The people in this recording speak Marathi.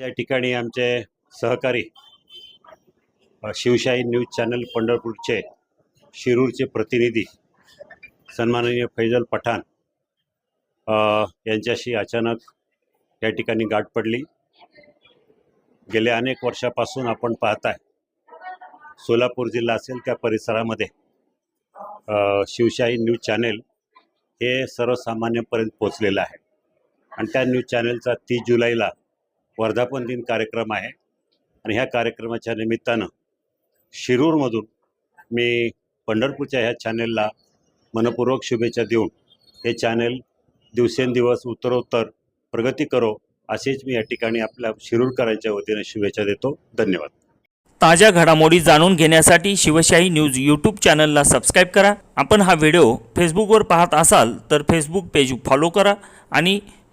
या ठिकाणी आमचे सहकारी शिवशाही न्यूज चॅनल पंढरपूरचे शिरूरचे प्रतिनिधी सन्माननीय फैजल पठाण यांच्याशी अचानक या ठिकाणी गाठ पडली. गेल्या अनेक वर्षापासून आपण पाहताय सोलापूर जिल्हा असेल त्या परिसरामध्ये शिवशाही न्यूज चॅनेल हे सर्वसामान्यपर्यंत पोचलेलं आहे. आणि त्या न्यूज चॅनेलचा तीस जुलैला वर्धापन दिन कार्यक्रम आहे. आणि ह्या कार्यक्रमाच्या निमित्तानं शिरूरमधून मी पंढरपूरच्या ह्या चॅनेलला मनपूर्वक शुभेच्छा देऊन हे चॅनेल दिवसेंदिवस उत्तरोत्तर प्रगती करो असेच मी या ठिकाणी आपल्या शिरूरकरांच्या वतीने शुभेच्छा देतो. धन्यवाद. ताज्या घडामोडी जाणून घेण्यासाठी शिवशाही न्यूज यूट्यूब चॅनलला सबस्क्राईब करा. आपण हा व्हिडिओ फेसबुकवर पाहत असाल तर फेसबुक पेज फॉलो करा आणि